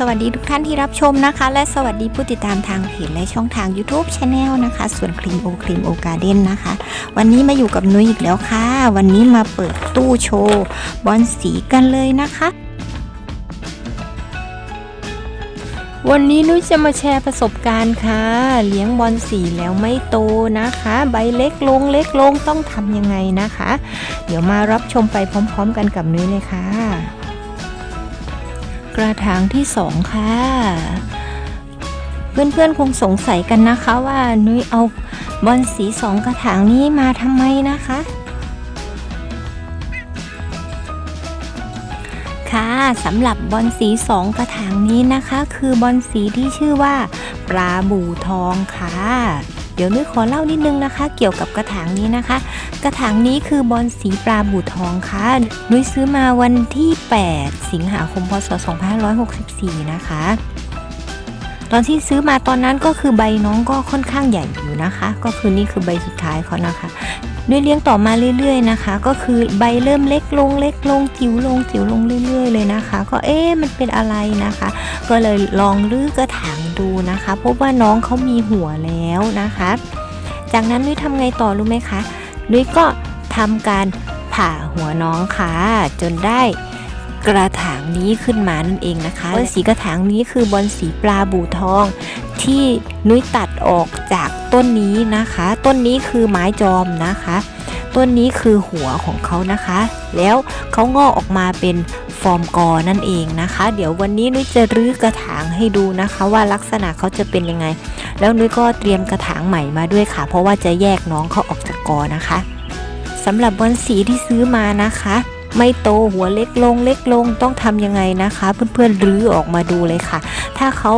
สวัสดีทุกท่านที่รับชมนะคะ และสวัสดีผู้ติดตามทางเพจและช่องทาง YouTube Channel นะคะ ส่วนครีมโอครีมโอการ์เด้นนะคะ วันนี้มาอยู่กับนุ้ยอีกแล้วค่ะ วันนี้มาเปิดตู้โชว์บอลสีกันเลยนะคะ วันนี้นุ้ยจะมาแชร์ประสบการณ์ค่ะ เลี้ยงบอลสีแล้วไม่โตนะคะ ใบเล็กลงเล็กลงต้องทำยังไงนะคะ เดี๋ยวมารับชมไปพร้อม ๆ กันกับนุ้ยเลยค่ะ กระถางที่สองค่ะ เพื่อนๆคงสงสัยกันนะคะว่านุ้ยเอาบอลสีสองกระถางนี้มาทำไมนะคะ ค่ะสำหรับบอลสีสองกระถางนี้นะคะ คือบอลสีที่ชื่อว่าปลาบูทองค่ะ เดี๋ยวนุ้ยขอเล่านิดนึงนะคะ เกี่ยวกับกระถางนี้นะคะ กระถางนี้คือบอลสีปลาบูทองค่ะนุ้ยซื้อมาวันที่ 8 สิงหาคมพศ 2564 นะคะตอนที่ซื้อมาตอนนั้นก็คือใบน้องก็ค่อนข้างใหญ่อยู่นะคะ ก็คือนี่คือใบสุดท้ายเขานะคะ นุ้ยเลี้ยงต่อมาเรื่อยๆนะคะ ก็คือใบเริ่มเล็กลงเล็กลงจิ๋วลงจิ๋วลงเรื่อย ๆ เลยนะคะ ก็เอ๊ะมันเป็นอะไรนะคะ ก็เลยลองรื้อกระถางดูนะคะ พบว่าน้องเขามีหัวแล้วนะคะ จากนั้นนุ้ยทำไงต่อรู้ไหมคะนุ้ยก็ทำการผ่าหัวน้องค่ะจนได้กระถางนี้ขึ้นมานั่นเองนะคะบอลสีกระถางนี้คือบอลสีปลาบูทอง ที่นุ้ยตัดออกจาก ต้นนี้นะคะ ต้นนี้คือไม้จอมนะคะ ต้นนี้คือหัวของเขานะคะ แล้วเขางอกออกมาเป็นฟอร์มกอนั่นเองนะคะ เดี๋ยววันนี้นุ้ยจะรื้อกระถางให้ดูนะคะว่าลักษณะเขาจะเป็นยังไง แล้วนุ้ยก็เตรียมกระถางใหม่มาด้วยค่ะ เพราะว่าจะแยกน้องเขาออกจากกอนะคะสำหรับบอลสีที่ซื้อมานะคะ ไม่โตหัวเล็กลงเล็กลงต้องทำยังไงนะคะ เพื่อนๆรื้อออกมาดูเลยค่ะ ถ้าเขา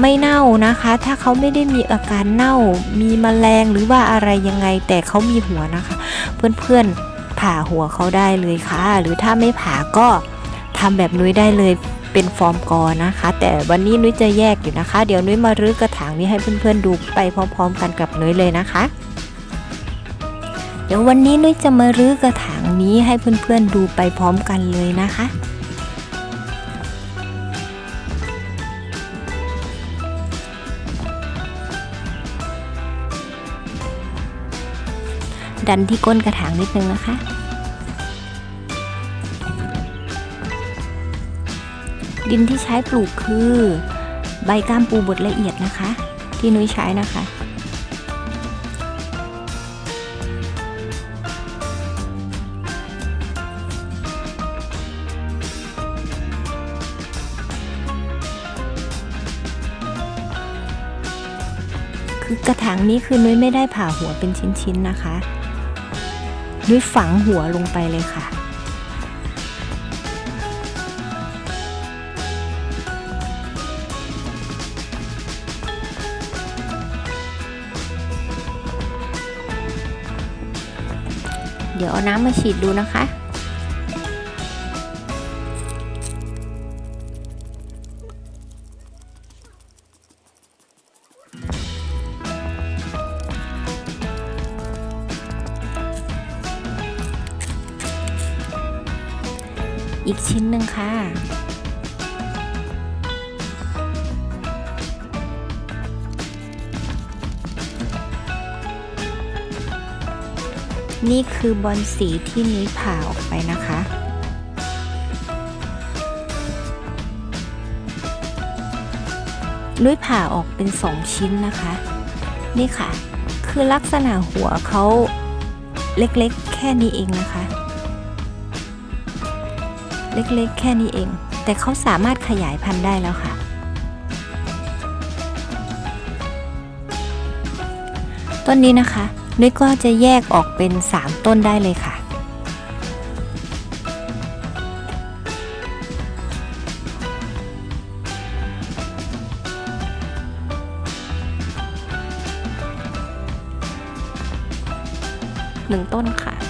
ไม่เน่านะคะ ถ้าเขาไม่ได้มีอาการเน่า มีแมลงหรือว่าอะไรยังไง แต่เขามีหัวนะคะ เพื่อนๆผ่าหัวเขาได้เลยค่ะ หรือถ้าไม่ผ่าก็ทำแบบนุ้ยได้เลยเป็นฟอร์มกอนะคะ แต่วันนี้นุ้ยจะแยกอยู่นะคะ เดี๋ยวนุ้ยมารื้อกระถางนี้ให้เพื่อนๆดูไปพร้อม ๆ กันกับนุ้ยเลยนะคะ เดี๋ยววันนี้นุ้ยจะมารื้อกระถางนี้ให้เพื่อนๆดูไปพร้อมกันเลยนะคะดันที่ก้นกระถางนิดนึงนะคะ ดินที่ใช้ปลูกคือ ใบก้ามปูบดละเอียดนะคะ ที่นุ้ยใช้นะคะ กระถางนี้คือนุ้ยไม่ได้ผ่าหัวเป็นชิ้นๆนะคะ นุ้ยฝังหัวลงไปเลยค่ะ เดี๋ยวเอาน้ำมาฉีดดูนะคะ อีกชิ้นหนึ่งค่ะ นี่คือบอลสีที่นุ้ผ่าออกไปนะคะนุ้ยผ่าออกเป็นสองชิ้นนะคะ นี่ค่ะ คือลักษณะหัวเขาเล็กๆ แค่นี้เองนะคะ เล็กๆ แค่นี้เอง แต่เขาสามารถขยายพันธุ์ได้แล้วค่ะ ต้นนี้นะคะนุ้ยก็จะแยกออกเป็น 3 ต้นได้เลยค่ะ หนึ่งต้นค่ะ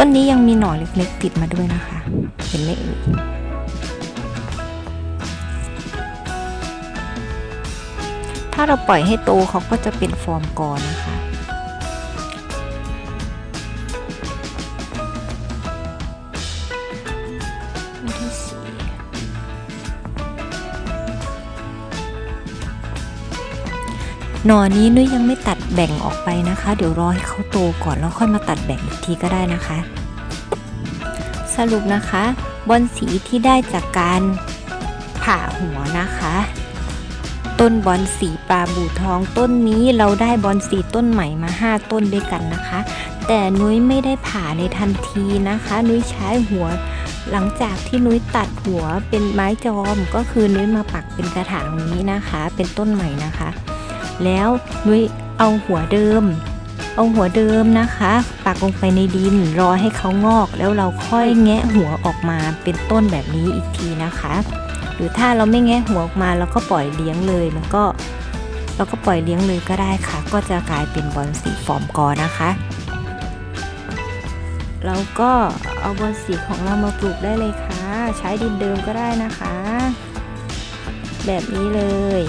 ต้นนี้ยังมีหน่อเล็กๆ ติดมาด้วยนะคะ เห็นไหมเอ่ยถ้าเราปล่อยให้โตเขาก็จะเป็นฟอร์มกอนะคะ หน่อนี้นุ้ยยังไม่ตัดแบ่งออกไปนะคะ เดี๋ยวรอให้เขาโตก่อนแล้วค่อยมาตัดแบ่งอีกทีก็ได้นะคะ สรุปนะคะบอนสีที่ได้จากการผ่าหัวนะคะ ต้นบอนสีปลาบูทองต้นนี้เราได้บอนสีต้นใหม่มา 5 ต้นด้วยกันนะคะ แต่นุ้ยไม่ได้ผ่าในทันทีนะคะ นุ้ยใช้หัวหลังจากที่นุ้ยตัดหัวเป็นไม้จอมก็คือนุ้ยมาปักเป็นกระถางนี้นะคะ เป็นต้นใหม่นะคะ แล้วนุ้ยเอาหัวเดิม เอาหัวเดิมนะคะปักลงไปในดินรอให้เขางอก แล้วเราค่อยแงะหัวออกมาเป็นต้นแบบนี้อีกทีนะคะ หรือถ้าเราไม่แงะหัวออกมาเราก็ปล่อยเลี้ยงเลยมันก็เราก็ปล่อยเลี้ยงเลยก็ได้ค่ะ ก็จะกลายเป็นบอลสีฟอร์มกอนะคะเราก็เอาบอลสีของเรามาปลูกได้เลยค่ะ ใช้ดินเดิมก็ได้นะคะ แบบนี้เลย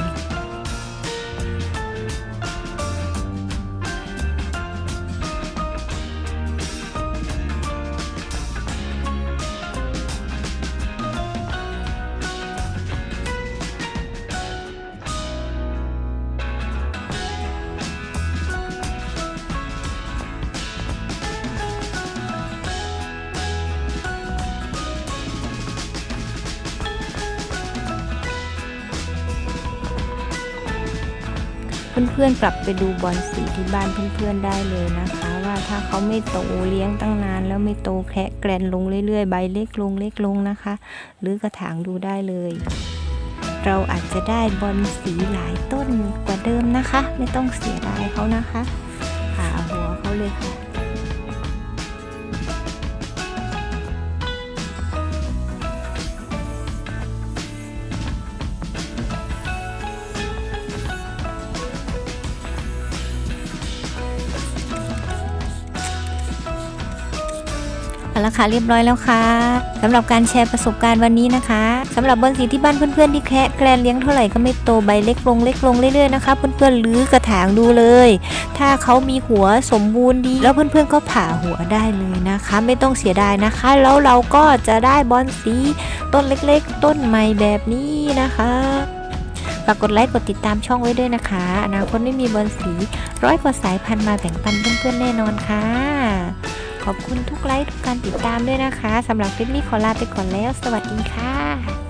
เพื่อนๆกลับไปดูบอลสีที่บ้านเพื่อนๆได้เลยนะคะ ว่าถ้าเขาไม่โตเลี้ยงตั้งนานแล้วไม่โตแคะแกรนลงเรื่อยๆ ใบเล็กลงเล็กลงนะคะ หรือกระถางดูได้เลย เราอาจจะได้บอลสีหลายต้นกว่าเดิมนะคะ ไม่ต้องเสียดายเขานะคะผ่าหัวเขาเลยค่ะ เอาละค่ะเรียบร้อยแล้วค่ะสำหรับการแชร์ประสบการณ์วันนี้นะคะสำหรับบอนสีที่บ้านเพื่อนๆที่แคะแกลนเลี้ยงเท่าไหร่ก็ไม่โตใบเล็กลงเล็กลงเรื่อยๆนะคะเพื่อนๆรื้อกระถางดูเลย ถ้าเขามีหัวสมบูรณ์ดี แล้วเพื่อนๆก็ผ่าหัวได้เลยนะคะ ไม่ต้องเสียดายนะคะ แล้วเราก็จะได้บอนสีต้นเล็กๆ ต้นใหม่แบบนี้นะคะฝากกดไลค์กดติดตามช่องไว้ด้วยนะคะอนาคตไม่มีบอนสีร้อยกว่าสายพันธุ์มาแบ่งปันเพื่อนๆแน่นอนค่ะ ขอบคุณทุกไลค์ทุกการติดตามด้วยนะคะสำหรับคลิปนี้ขอลาไปก่อนแล้ว สวัสดีค่ะ